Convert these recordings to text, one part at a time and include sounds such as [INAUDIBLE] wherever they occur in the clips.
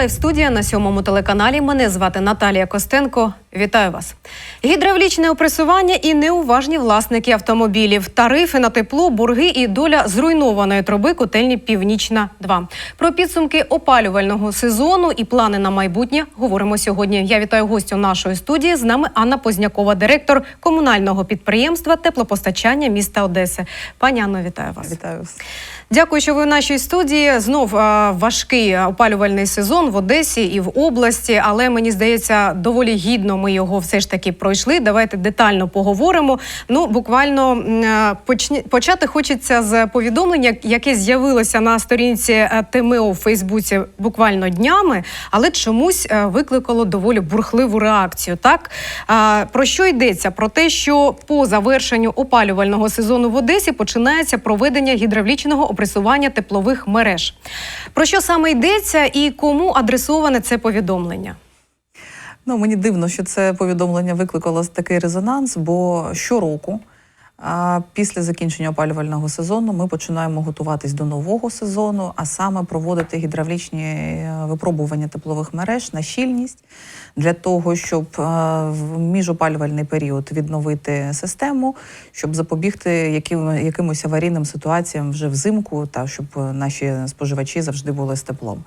Це лайв студія на сьомому телеканалі. Мене звати Наталія Костенко. Вітаю вас. Гідравлічне опресування і неуважні власники автомобілів, тарифи на тепло, борги і доля зруйнованої труби котельні Північна 2 Про підсумки опалювального сезону і плани на майбутнє говоримо сьогодні. Я вітаю гостю нашої студії. З нами Анна Познякова, директор комунального підприємства теплопостачання міста Одеси. Пані Анно, вітаю вас. Вітаю вас. Дякую, що ви в нашій студії. Знов а, важкий опалювальний сезон в Одесі і в області, але мені здається, доволі гідно ми його все ж таки пройшли. Давайте детально поговоримо. Ну, буквально почні- почати хочеться з повідомлення, яке з'явилося на сторінці е, ТМО в Фейсбуці буквально днями, але чомусь е, викликало доволі бурхливу реакцію. Так про що йдеться? Про те, що по завершенню опалювального сезону в Одесі починається проведення гідравлічного опресування теплових мереж. Про що саме йдеться і кому адресоване це повідомлення? Ну мені дивно, що це повідомлення викликало такий резонанс, бо щороку. А після закінчення опалювального сезону ми починаємо готуватись до нового сезону, а саме проводити гідравлічні е, випробування теплових мереж на щільність для того, щоб е, в міжопалювальний період відновити систему, щоб запобігти яким, якимось аварійним ситуаціям вже взимку, та щоб наші споживачі завжди були з теплом.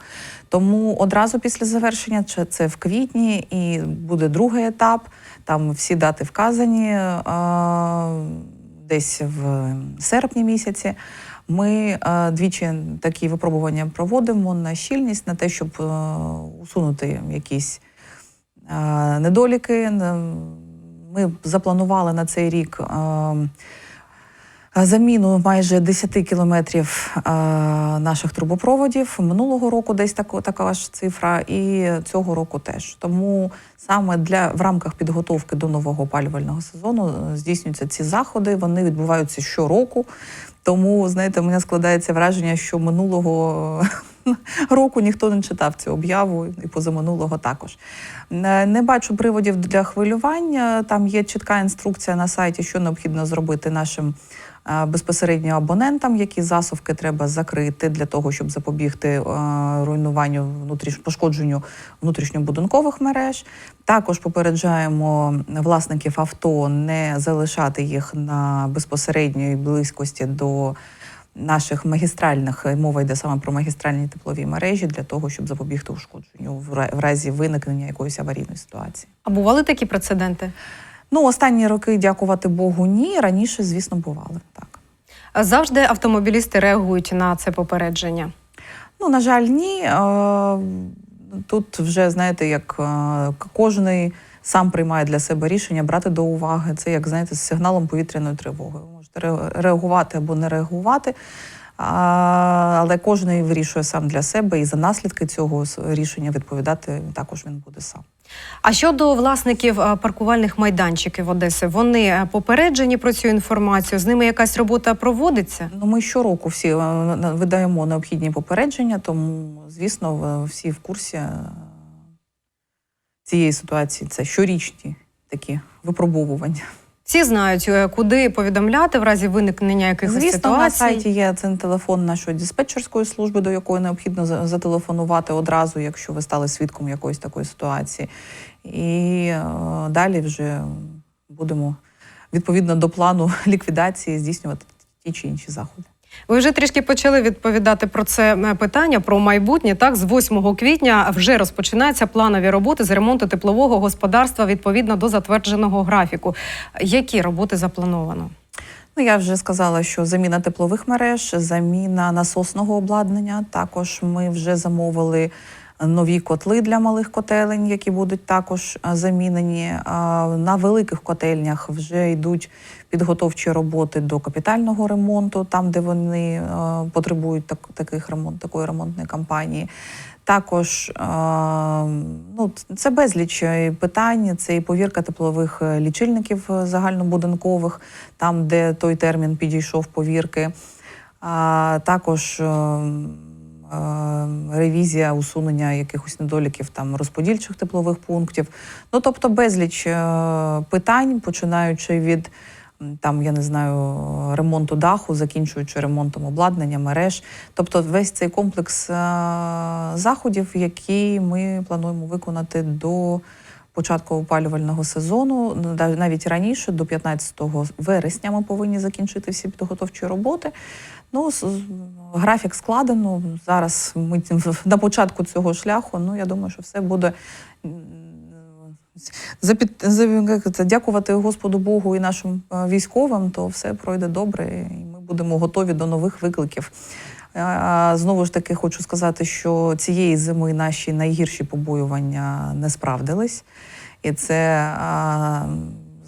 Тому одразу після завершення це в квітні, і буде другий етап. Там всі дати вказані десь в серпні місяці. Ми е, двічі такі випробування проводимо на щільність, на те, щоб е, усунути якісь е, недоліки. Ми запланували на цей рік заміну майже 10 кілометрів наших трубопроводів. Минулого року десь тако, така ж цифра, і цього року теж. Тому саме для в рамках підготовки до нового опалювального сезону е, здійснюються ці заходи. Вони відбуваються щороку. Тому, знаєте, у мене складається враження, що минулого [LAUGHS] року ніхто не читав цю об'яву, і позаминулого також. Не не бачу приводів для хвилювання. Там є чітка інструкція на сайті, що необхідно зробити нашим е, безпосередньо абонентам, які засувки треба закрити для того, щоб запобігти е, руйнуванню внутріш пошкодженню внутрішньобудинкових мереж. Також попереджаємо власників авто не залишати їх на безпосередньої близькості до наших магістральних мова йде саме про магістральні теплові мережі для того, щоб запобігти ушкодженню в разі виникнення якоїсь аварійної ситуації. А бували такі прецеденти? Ну, останні роки, дякувати Богу, ні. Раніше, звісно, бували так. Завжди автомобілісти реагують на це попередження. Ну, на жаль, ні. Е, Тут вже знаєте, як кожен сам приймає для себе рішення брати до уваги. Це як знаєте, з сигналом повітряної тривоги. Ви можете реагувати або не реагувати. Але кожен вирішує сам для себе і за наслідки цього рішення відповідати також він буде сам. А щодо власників е, паркувальних майданчиків Одеси, вони е, попереджені про цю інформацію. З ними якась робота проводиться? Ну, ми щороку всі е, видаємо необхідні попередження, тому, звісно, всі в курсі цієї ситуації. Це щорічні такі випробовування. Всі знають, е, куди повідомляти в разі виникнення якихось Звісно, ситуацій. на сайті є цей телефон нашої диспетчерської служби, до якої необхідно зателефонувати одразу, якщо ви стали свідком якоїсь такої ситуації. І е, далі вже будемо відповідно до плану [LAUGHS] ліквідації здійснювати ті чи інші заходи. Ви вже трішки почали відповідати про це е, питання про майбутнє. Так, з 8 квітня вже розпочинаються планові роботи з ремонту теплового господарства відповідно до затвердженого графіку. Які роботи заплановано? Ну, я вже сказала, що заміна теплових мереж, заміна насосного обладнання. Також ми вже замовили нові котли для малих котелень, які будуть також е, замінені. На великих котельнях вже йдуть підготовчі роботи до капітального ремонту, там де вони е, потребують так, таких ремонт, такої ремонтної кампанії. Також е, ну, це безліч питань. Це і повірка теплових лічильників загальнобудинкових, там, де той термін підійшов повірки. Також е, е, ревізія усунення якихось недоліків там розподільчих теплових пунктів. Ну тобто безліч е, питань, починаючи від там, я не знаю, ремонту даху, закінчуючи ремонтом обладнання, мереж. Тобто весь цей комплекс е, заходів, які ми плануємо виконати до початку опалювального сезону, навіть раніше, до 15 вересня, ми повинні закінчити всі підготовчі роботи. Ну, графік складено. Зараз ми на початку цього шляху. Ну, я думаю, що все буде. За, під, за, дякувати Господу Богу і нашим е, військовим, то все пройде добре, і ми будемо готові до нових викликів. Знову ж таки, хочу сказати, що цієї зими наші найгірші побоювання не справдились, і це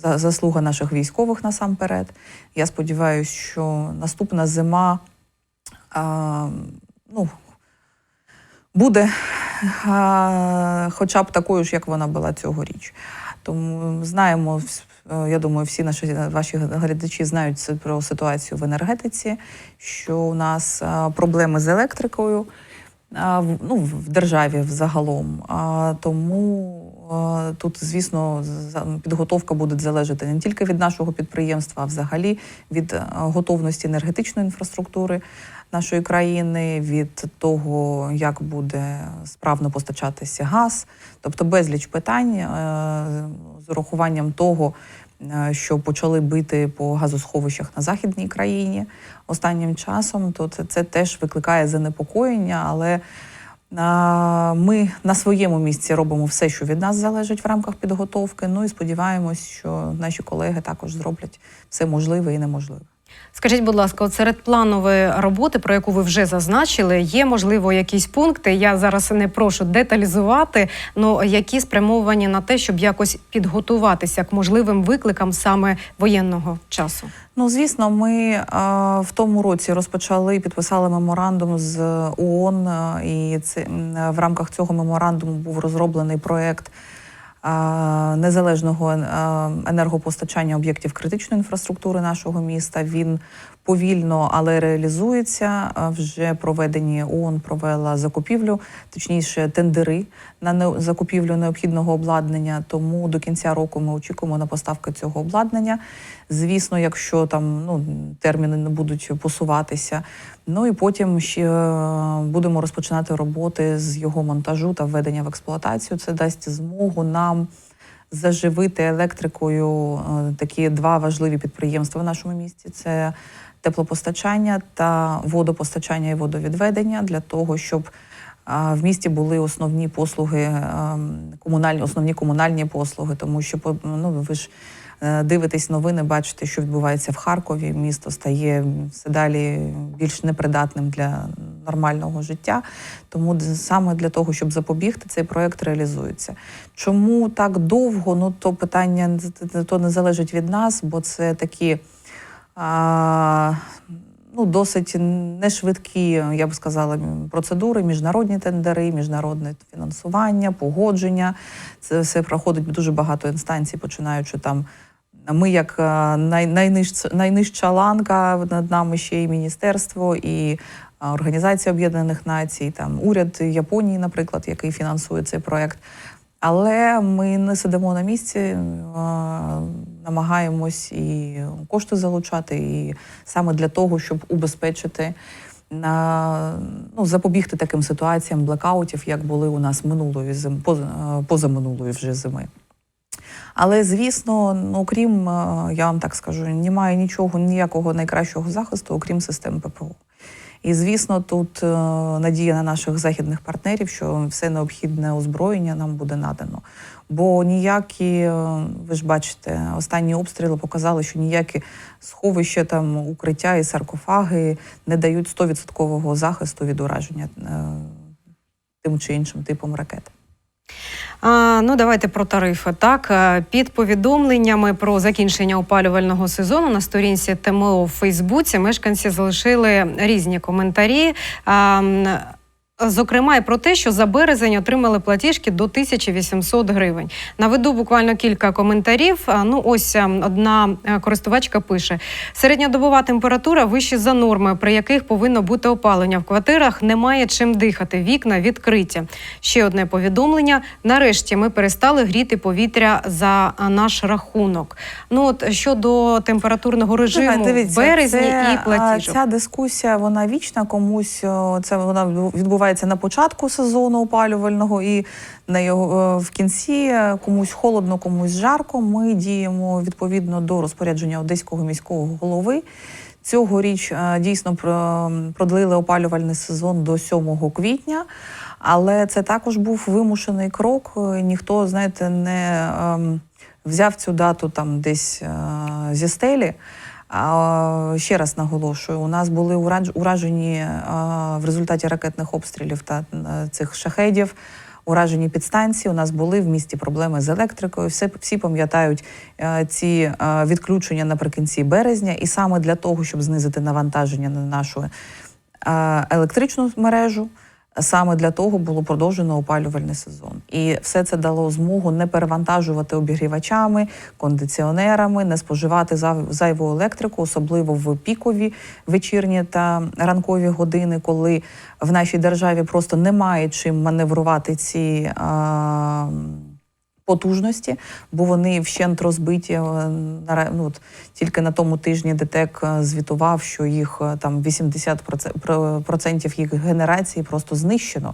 заслуга наших військових насамперед. Я сподіваюся, що наступна зима ну, буде хоча б такою ж, як вона була цьогоріч. Тому знаємо, я думаю, всі наші ваші глядачі знають про ситуацію в енергетиці, що у нас проблеми з електрикою в- ну, в державі взагалом. Тому тут, звісно, підготовка буде залежати не тільки від нашого підприємства, а взагалі від готовності енергетичної інфраструктури нашої країни, від того, як буде справно постачатися газ, тобто безліч питань е, з урахуванням того, е, що почали бити по газосховищах на західній країні останнім часом, то це, це теж викликає занепокоєння, але Ми на своєму місці робимо все, що від нас залежить в рамках підготовки. Ну і сподіваємось, що наші колеги також зроблять все можливе і неможливе. Скажіть, будь ласка, от серед планової роботи, про яку ви вже зазначили, є можливо якісь пункти. Я зараз не прошу деталізувати, але які спрямовані на те, щоб якось підготуватися к можливим викликам саме воєнного часу. Ну, звісно, ми а, в тому році розпочали підписали меморандум з ООН, і це в рамках цього меморандуму був розроблений проект незалежного енергопостачання об'єктів критичної інфраструктури нашого міста. Він повільно, але реалізується. Вже проведені ООН провела закупівлю, точніше, тендери на закупівлю необхідного обладнання. Тому до кінця року ми очікуємо на поставки цього обладнання. Звісно, якщо там ну, терміни не будуть посуватися. Ну і потім ще е, будемо розпочинати роботи з його монтажу та введення в експлуатацію. Це дасть змогу нам заживити електрикою е, такі два важливі підприємства в нашому місті: це теплопостачання та водопостачання і водовідведення для того, щоб в місті були основні послуги, ем, комунальні основні комунальні послуги, тому що ну ви ж е, дивитесь новини, бачите, що відбувається в Харкові. Місто стає все далі більш непридатним для нормального життя. Тому саме для того, щоб запобігти, цей проект реалізується. Чому так довго? Ну то питання то не залежить від нас, бо це такі. А, ну, досить нешвидкі, я б сказала, процедури, міжнародні тендери, міжнародне фінансування, погодження. Це все проходить дуже багато інстанцій, починаючи там. Ми, як е, най, найнижча, найнижча ланка, над нами ще і міністерство, і е, Організація Об'єднаних Націй, там уряд Японії, наприклад, який фінансує цей проект. Але ми не сидимо на місці, е, намагаємось і кошти залучати, і саме для того, щоб убезпечити на ну, запобігти таким ситуаціям блекаутів, як були у нас минулої зими, позаминулої вже зими. Але звісно, ну окрім, е, я вам так скажу, немає нічого, ніякого найкращого захисту, окрім систем ППО. І звісно, тут е, надія на наших західних партнерів, що все необхідне озброєння нам буде надано. Бо ніякі, е, ви ж бачите, останні обстріли показали, що ніякі сховища, там укриття і саркофаги не дають 100% захисту від ураження тим чи іншим типом ракет. А, ну, давайте про тарифи. Так, Е, під повідомленнями про закінчення опалювального сезону на сторінці ТМО в Фейсбуці мешканці залишили різні коментарі. А, Зокрема, і про те, що за березень отримали платіжки до 1800 гривень. Наведу буквально кілька коментарів. Ну, ось ем, одна е, користувачка пише: середньодобова температура вище за норми, при яких повинно бути опалення. В квартирах немає чим дихати, вікна відкриті. Ще одне повідомлення. Нарешті ми перестали гріти повітря за наш рахунок. Ну от щодо температурного режиму Давай, дивіться, в березні це, і платіжок. Ця дискусія вона вічна. Комусь це вона відбувається на початку сезону опалювального і на його е, в кінці комусь холодно, комусь жарко. Ми діємо відповідно до розпорядження одеського міського голови. Цьогоріч е, дійсно продлили опалювальний сезон до 7 квітня. Але це також був вимушений крок. Е, Ніхто, знаєте, не ем, взяв цю дату там десь е, зі стелі. Ще раз наголошую, у нас були уражені е, в результаті ракетних обстрілів та е, цих шахедів. Уражені підстанції. У нас були в місті проблеми з електрикою. Все всі пам'ятають е, ці відключення наприкінці березня, і саме для того, щоб знизити навантаження на нашу електричну мережу. Саме для того було продовжено опалювальний сезон, і все це дало змогу не перевантажувати обігрівачами, кондиціонерами, не споживати зайву електрику, особливо в пікові вечірні та ранкові години, коли в нашій державі просто немає чим маневрувати ці. А, Потужності, бо вони вщент розбиті. е, Ну, от, тільки на тому тижні ДТЕК е, звітував, що їх е, там 80% їх генерації просто знищено.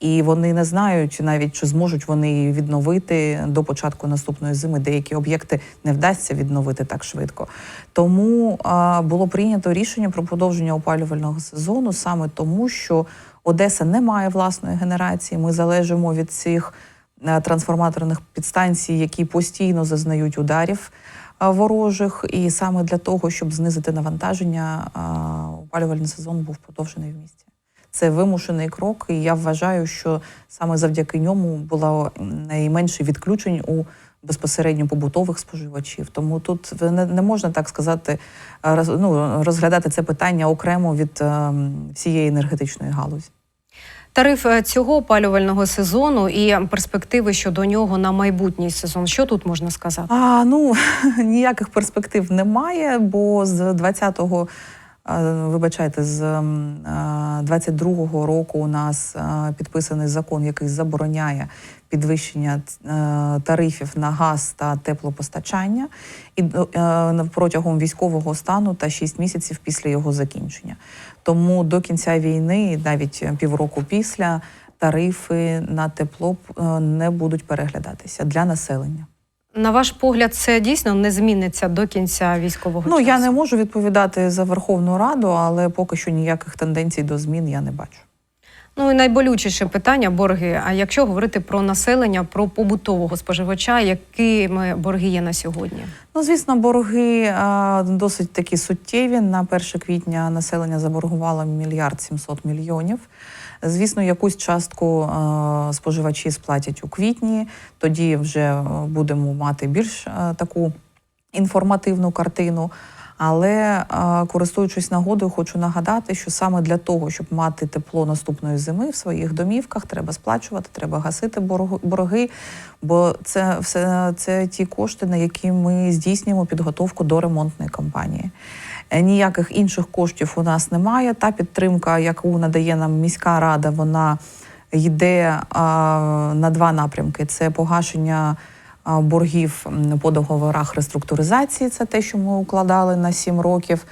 І вони не знають навіть, чи зможуть вони відновити до початку наступної зими. Деякі об'єкти не вдасться відновити так швидко. Тому а, було прийнято рішення про продовження опалювального сезону саме тому, що Одеса не має власної генерації. Ми залежимо від цих трансформаторних підстанцій, які постійно зазнають ударів е, ворожих. І саме для того, щоб знизити навантаження, е, опалювальний сезон був продовжений в місті. Це вимушений крок, і я вважаю, що саме завдяки ньому було найменше відключень у безпосередньо побутових споживачів. Тому тут не, не можна так сказати, е, ну, розглядати це питання окремо від е, всієї енергетичної галузі. Тариф е, цього опалювального сезону і перспективи щодо нього на майбутній сезон. Що тут можна сказати? А ну [LAUGHS] ніяких перспектив немає, бо з 20-го, е, вибачайте, з м, е, 22-го року у нас підписаний закон, який забороняє підвищення тарифів на газ та теплопостачання і протягом військового стану та 6 місяців після його закінчення. Тому до кінця війни, навіть півроку після, тарифи на тепло е, не будуть переглядатися для населення. На ваш погляд, це дійсно не зміниться до кінця військового Ну часу? я не можу відповідати за Верховну Раду, але поки що ніяких тенденцій до змін я не бачу. Ну і найболючіше питання борги. А якщо говорити про населення, про побутового споживача, якими борги є на сьогодні? Ну, звісно, борги досить такі суттєві. На 1 квітня населення заборгувало мільярд 700 мільйонів. Звісно, якусь частку споживачі сплатять у квітні. Тоді вже будемо мати більш таку інформативну картину. Але користуючись нагодою, хочу нагадати, що саме для того, щоб мати тепло наступної зими в своїх домівках, треба сплачувати, треба гасити борг- борги, бо це все це ті кошти, на які ми здійснюємо підготовку до ремонтної кампанії. Е, Ніяких інших коштів у нас немає. Та підтримка, яку надає нам міська рада, вона йде на два напрямки: це погашення боргів по договорах реструктуризації, це те, що ми укладали на 7 років.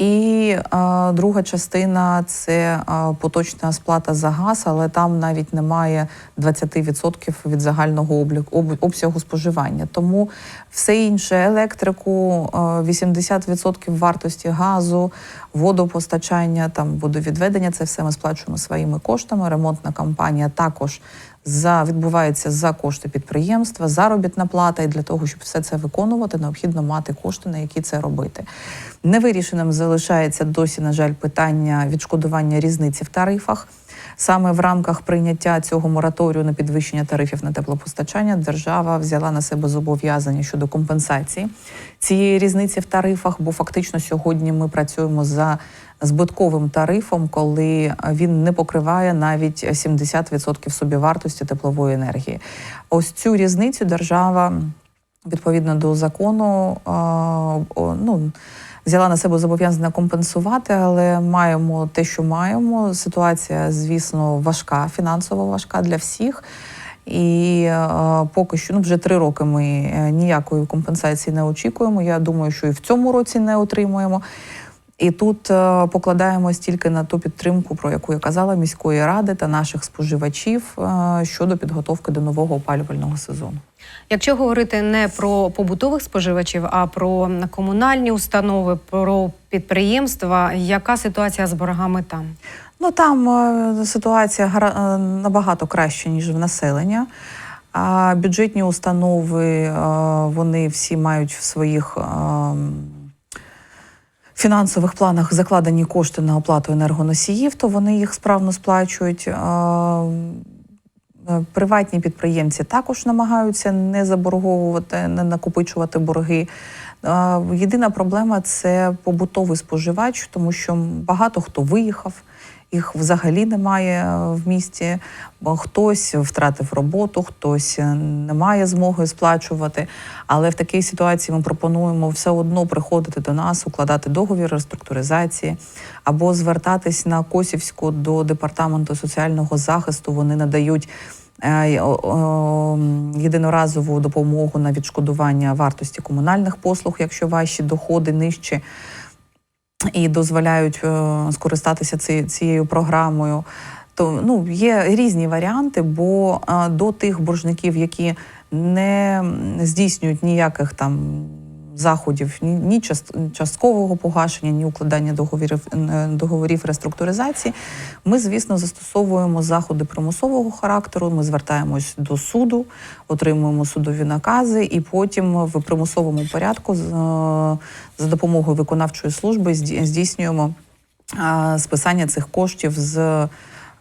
І а, друга частина це а, поточна сплата за газ, але там навіть немає 20% від загального обліку об, обсягу споживання. Тому все інше електрику, а, 80% вартості газу, водопостачання, там водовідведення, це все ми сплачуємо своїми коштами. Ремонтна кампанія також за відбувається за кошти підприємства, заробітна плата. І для того, щоб все це виконувати, необхідно мати кошти, на які це робити. Невирішеним залишається досі, на жаль, питання відшкодування різниці в тарифах. Саме в рамках прийняття цього мораторію на підвищення тарифів на теплопостачання держава взяла на себе зобов'язання щодо компенсації цієї різниці в тарифах, бо фактично сьогодні ми працюємо за збитковим тарифом, коли він не покриває навіть 70% собівартості теплової енергії. Ось цю різницю держава відповідно до закону ну, взяла на себе зобов'язання компенсувати, але маємо те, що маємо. Ситуація, звісно, важка, фінансово важка для всіх. І е, поки що ну вже три роки ми е, ніякої компенсації не очікуємо. Я думаю, що і в цьому році не отримуємо. І тут е, покладаємось тільки на ту підтримку, про яку я казала, міської ради та наших споживачів е, щодо підготовки до нового опалювального сезону. Якщо говорити не про побутових споживачів, а про комунальні установи, про підприємства, яка ситуація з боргами там? Ну там е, ситуація е, набагато краща, ніж в населення. А бюджетні установи е, вони всі мають в своїх фінансових планах закладені кошти на оплату енергоносіїв, то вони їх справно сплачують. Е, Приватні підприємці також намагаються не заборговувати, не накопичувати борги. Е, Єдина проблема це побутовий споживач, тому що багато хто виїхав, їх взагалі немає е, в місті. Хтось втратив роботу, хтось не має змоги сплачувати. Але в такій ситуації ми пропонуємо все одно приходити до нас, укладати договір реструктуризації або звертатись на Косівську до департаменту соціального захисту. Вони надають. Е, Єдиноразову допомогу на відшкодування вартості комунальних послуг, якщо ваші доходи нижчі, і дозволяють е, скористатися ці, цією програмою. То ну є різні варіанти, бо е, до тих боржників, які не здійснюють ніяких там заходів, ні, ні част- часткового погашення, ні укладання договорів договорів реструктуризації, ми, звісно, застосовуємо заходи примусового характеру. Ми звертаємось до суду, отримуємо судові накази, і потім в примусовому порядку за допомогою виконавчої служби зді- здійснюємо списання цих коштів з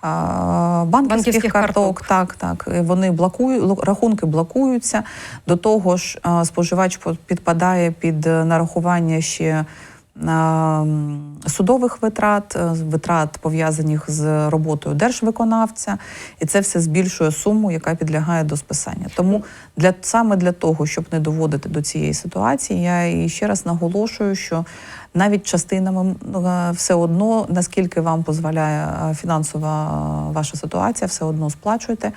банківських, Банківських карток. Так, так. Вони блокують, рахунки блокуються. До того ж, споживач по- підпадає під е, нарахування ще судових витрат, е, витрат пов'язаних з роботою держвиконавця, і це все збільшує суму, яка підлягає до списання. Тому для саме для того, щоб не доводити до цієї ситуації, я і ще раз наголошую, що навіть частинами е, все одно, наскільки вам дозволяє е, фінансова ваша ситуація, все одно сплачуйте.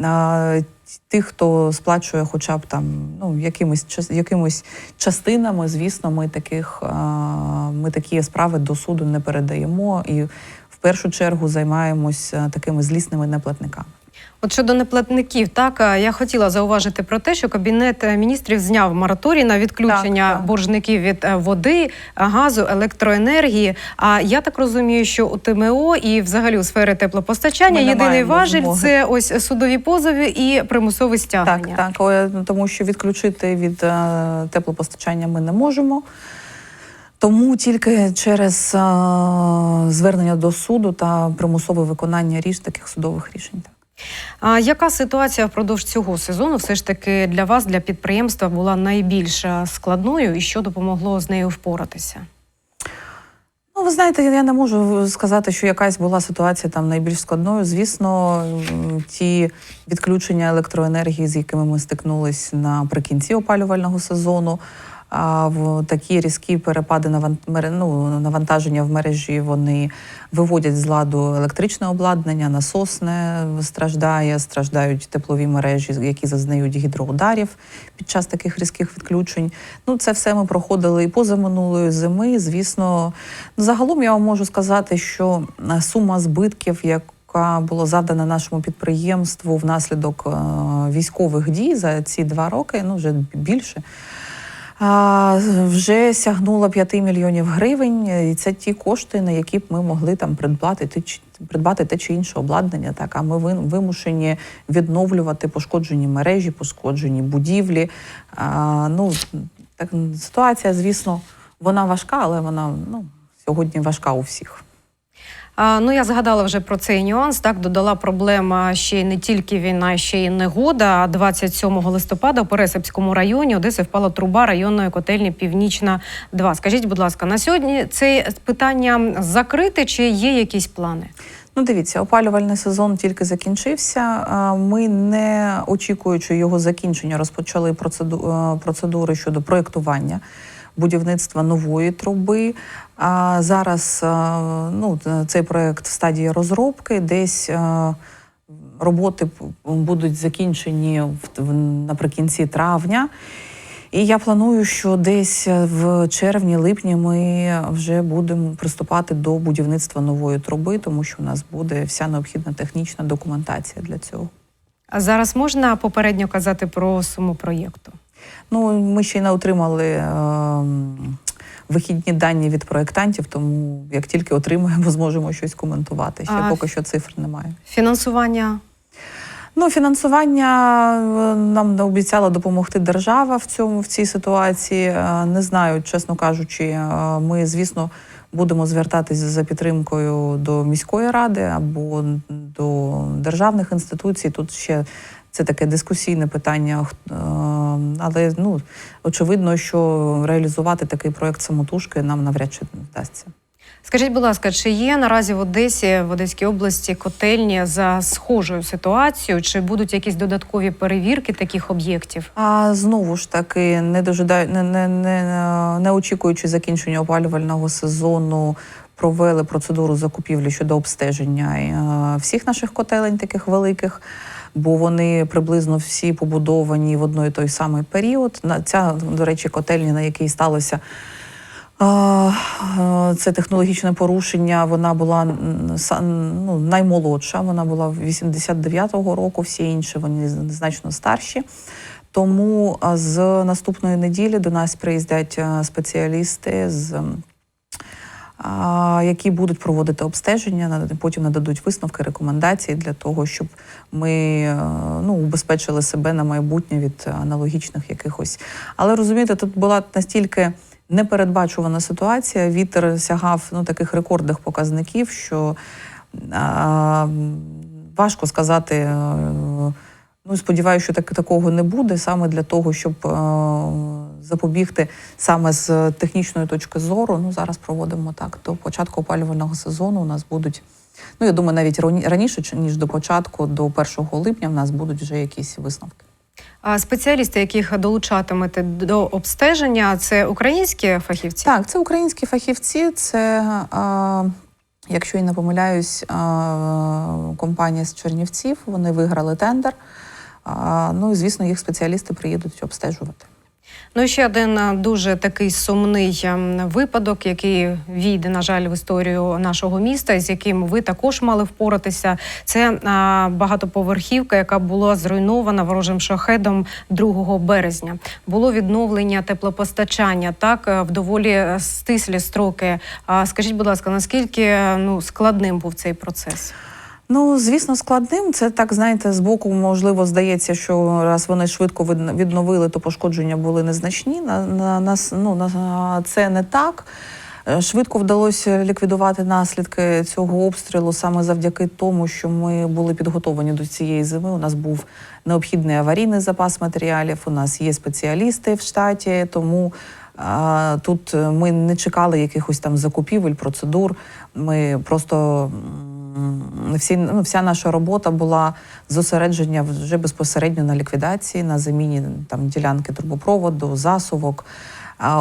Е, Тих, хто сплачує хоча б там ну якимись якимось частинами, звісно, ми таких ми такі справи до суду не передаємо і в першу чергу займаємось такими злісними неплатниками. От щодо неплатників, так я хотіла зауважити про те, що кабінет е, міністрів зняв мораторій на відключення Так, так. боржників від е, води, е, газу, електроенергії. А я так розумію, що у ТМО і взагалі у сфері теплопостачання Ми єдиний важіль змоги. це ось судові позови і примусове Так, стягнення. так, О, тому що відключити від е, теплопостачання ми не можемо. Тому тільки через е, звернення до суду та примусове виконання ріж таких судових рішень. А яка ситуація впродовж цього сезону все ж таки для вас, для підприємства, була найбільш складною і що допомогло з нею впоратися? Ну, ви знаєте, я не можу сказати, що якась була ситуація там найбільш складною. Звісно, ті відключення електроенергії, з якими ми стикнулись наприкінці опалювального сезону. А в такі різкі перепади ну, навантаження в мережі вони виводять з ладу електричне обладнання, насосне страждає, страждають теплові мережі, які зазнають гідроударів під час таких різких відключень. Ну, це все ми проходили і позаминулої зими. Звісно, загалом я вам можу сказати, що е, сума збитків, яка була завдана нашому підприємству внаслідок е, військових дій за ці два роки, ну вже більше. Вже сягнула 5 мільйонів гривень, і це ті кошти, на які б ми могли там придбати придбати те чи інше обладнання. Так, а ми вимушені відновлювати пошкоджені мережі, пошкоджені будівлі. А, ну так ситуація, звісно, вона важка, але вона ну сьогодні важка у всіх. Ну я згадала вже про цей нюанс. Так додала проблема ще й не тільки війна, ще й негода. А 27 листопада у Пересипському районі Одеси впала труба районної котельні Північна 2 Скажіть, будь ласка, на сьогодні це питання закрите чи є якісь плани? Ну, дивіться, опалювальний сезон тільки закінчився. Ми, не очікуючи його закінчення, розпочали е, процедури щодо проєктування будівництва нової труби. А зараз е, ну, цей проєкт в стадії розробки, десь е, роботи будуть закінчені наприкінці травня. І я планую, що десь в червні-липні ми вже будемо приступати до будівництва нової труби, тому що у нас буде вся необхідна технічна документація для цього. А зараз можна попередньо казати про суму проєкту? Ну, ми ще й не отримали ем, вихідні дані від проєктантів, тому як тільки отримаємо, [LAUGHS] зможемо щось коментувати. Ще А, поки що цифр немає. Фінансування Ну, фінансування е, нам обіцяла допомогти держава в цьому в цій ситуації. Е, Не знаю, чесно кажучи, е, ми, звісно, будемо звертатися за підтримкою до міської ради або до державних інституцій. Тут ще це таке дискусійне питання. Е, Але ну очевидно, що реалізувати такий проект самотужки нам навряд чи вдасться. Скажіть, будь ласка, чи є наразі в Одесі, в Одеській області котельні за схожою ситуацією? Чи будуть якісь додаткові перевірки таких об'єктів? А знову ж таки, не дожидаю, не, не, не, не очікуючи закінчення опалювального сезону, провели процедуру закупівлі щодо обстеження е, всіх наших котелень, таких великих. Бо вони приблизно всі побудовані в одной і той самий період. Ця, до речі, котельня, на якій сталося це технологічне порушення. Вона була ну, наймолодша. Вона була 89-го року. Всі інші вони значно старші. Тому з наступної неділі до нас приїздять спеціалісти з. А, Які будуть проводити обстеження, потім нададуть висновки, рекомендації для того, щоб ми е, ну, убезпечили себе на майбутнє від аналогічних якихось. Але розумієте, тут була настільки непередбачувана ситуація. Вітер сягав ну, таких рекордних показників, що а, важко сказати. е, Ну, сподіваюся, що так, такого не буде саме для того, щоб е, запобігти саме з технічної точки зору. Ну, зараз проводимо так. До початку опалювального сезону у нас будуть. Ну, я думаю, навіть рані- раніше, ніж до початку, до 1 липня, в нас будуть вже якісь висновки. А спеціалісти, яких долучатимете до обстеження, це українські фахівці? Так, це українські фахівці, це, е, якщо я не помиляюсь, е, компанія з Чернівців. Вони виграли тендер. Ну і звісно, їх спеціалісти приїдуть обстежувати. Ну ще один дуже такий сумний ем, випадок, який війде, на жаль, в історію нашого міста, з яким ви також мали впоратися. Це багатоповерхівка, яка була зруйнована ворожим шахедом 2 березня. Було відновлення теплопостачання так е, в доволі е, стислі строки. Скажіть, будь ласка, наскільки е, ну складним був цей процес? Ну, звісно, складним. Це так, знаєте, збоку, можливо, здається, що раз вони швидко від- відновили, то пошкодження були незначні. На, на, нас, ну, на, це не так. Е, Швидко вдалося ліквідувати наслідки цього обстрілу саме завдяки тому, що ми були підготовлені до цієї зими. У нас був необхідний аварійний запас матеріалів. У нас є спеціалісти в штаті, тому а, тут е, ми не чекали якихось там закупівель, процедур. Ми просто всі, ну, вся наша робота була зосередження вже безпосередньо на ліквідації, на заміні там ділянки трубопроводу, засувок.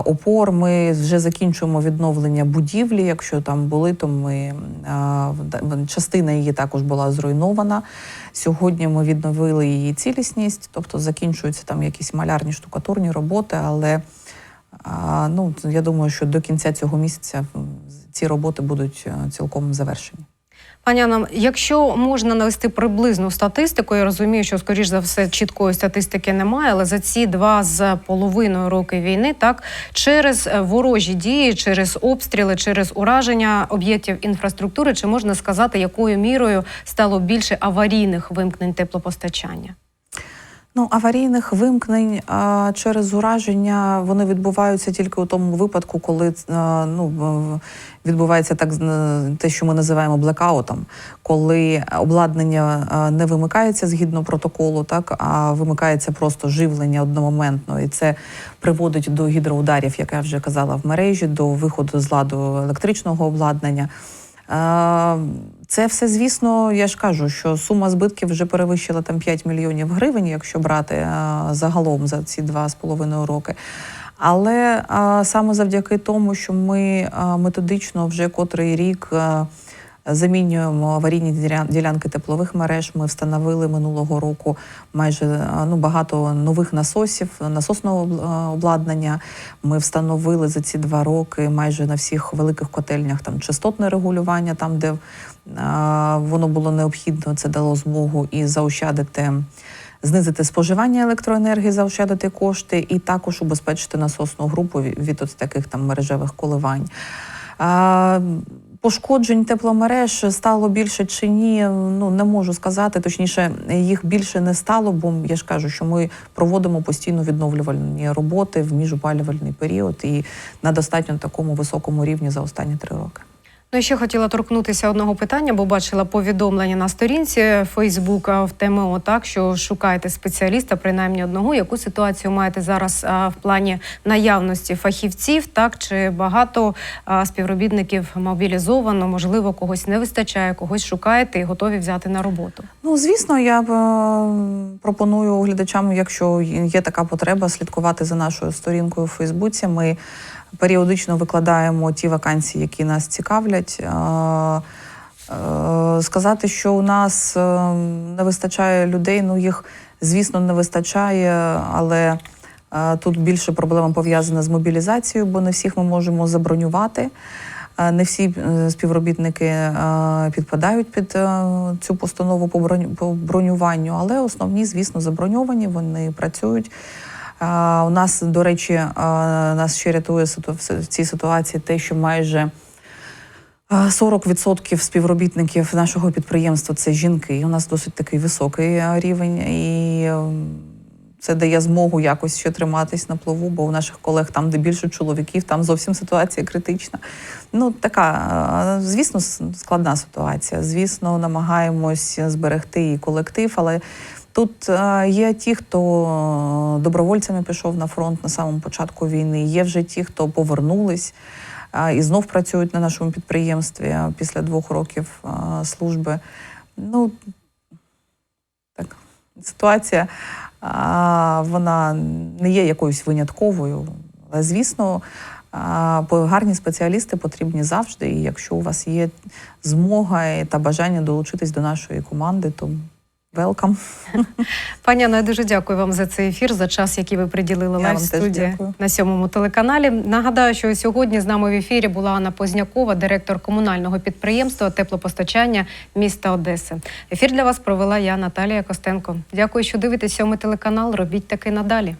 Опор ми вже закінчуємо відновлення будівлі. Якщо там були, то ми частина її також була зруйнована. Сьогодні ми відновили її цілісність, тобто закінчуються там якісь малярні штукатурні роботи. Але ну я думаю, що до кінця цього місяця ці роботи будуть е, цілком завершені. Пані Анна, якщо можна навести приблизну статистику, я розумію, що скоріш за все чіткої статистики немає, але за ці два з половиною роки війни, так через е, ворожі дії, через обстріли, через ураження об'єктів інфраструктури, чи можна сказати, якою мірою стало більше аварійних вимкнень теплопостачання? Ну, аварійних вимкнень а, через ураження вони відбуваються тільки у тому випадку, коли а, ну, відбувається так те, що ми називаємо блекаутом, коли обладнання не вимикається згідно протоколу, так а вимикається просто живлення одномоментно, і це приводить до гідроударів, як я вже казала, в мережі, до виходу з ладу електричного обладнання. Е, Це все, звісно, я ж кажу, що сума збитків вже перевищила там 5 мільйонів гривень, якщо брати загалом за ці два з половиною роки. Але саме завдяки тому, що ми методично вже котрий рік замінюємо аварійні ділянки теплових мереж. Ми встановили минулого року майже ну, багато нових насосів, насосного обладнання. Ми встановили за ці два роки майже на всіх великих котельнях там частотне регулювання, там, де воно було необхідно, це дало змогу і заощадити. Знизити споживання електроенергії, заощадити кошти, і також убезпечити насосну групу від, от таких там мережевих коливань. Пошкоджень тепломереж стало більше чи ні, ну не можу сказати. Точніше, їх більше не стало, бо я ж кажу, що ми проводимо постійно відновлювальні роботи в міжопалювальний період і на достатньо такому високому рівні за останні три роки. Ну, ще хотіла торкнутися одного питання, бо бачила повідомлення на сторінці Фейсбука в ТМО, так що шукаєте спеціаліста, принаймні одного. Яку ситуацію маєте зараз а, в плані наявності фахівців? Так чи багато а, співробітників мобілізовано? Можливо, когось не вистачає, когось шукаєте і готові взяти на роботу. Ну, звісно, я б е, пропоную глядачам, якщо є така потреба, слідкувати за нашою сторінкою у Фейсбуці. Ми періодично викладаємо ті вакансії, які нас цікавлять. Е, Сказати, що у нас е, не вистачає людей, ну їх, звісно, не вистачає, але е, тут більше проблема пов'язана з мобілізацією, бо не всіх ми можемо забронювати. Не всі співробітники підпадають під цю постанову по бронюванню, але основні, звісно, заброньовані, вони працюють. У нас, до речі, нас ще рятує в цій ситуації те, що майже е, 40% співробітників нашого підприємства це жінки. У нас досить такий високий рівень, і е, це дає змогу якось ще триматись на плаву, бо у наших колег там, де більше чоловіків, там зовсім ситуація критична. Ну, така, звісно, складна ситуація. Звісно, намагаємось зберегти і колектив, але тут е, є ті, хто добровольцями пішов на фронт на самому початку війни. Є вже ті, хто повернулись е, і знов працюють на нашому підприємстві е, після двох років е, служби. Ну, так, ситуація вона не є якоюсь винятковою. Але, звісно, гарні спеціалісти потрібні завжди. І якщо у вас є змога та бажання долучитись до нашої команди, то welcome. Пані Анна, я дуже дякую вам за цей ефір, за час, який ви приділили лайв студії на сьомому телеканалі. Нагадаю, що сьогодні з нами в ефірі була Анна Познякова, директор комунального підприємства теплопостачання міста Одеси. Ефір для вас провела я, Наталія Костенко. Дякую, що дивитесь сьомий телеканал. Робіть таки надалі.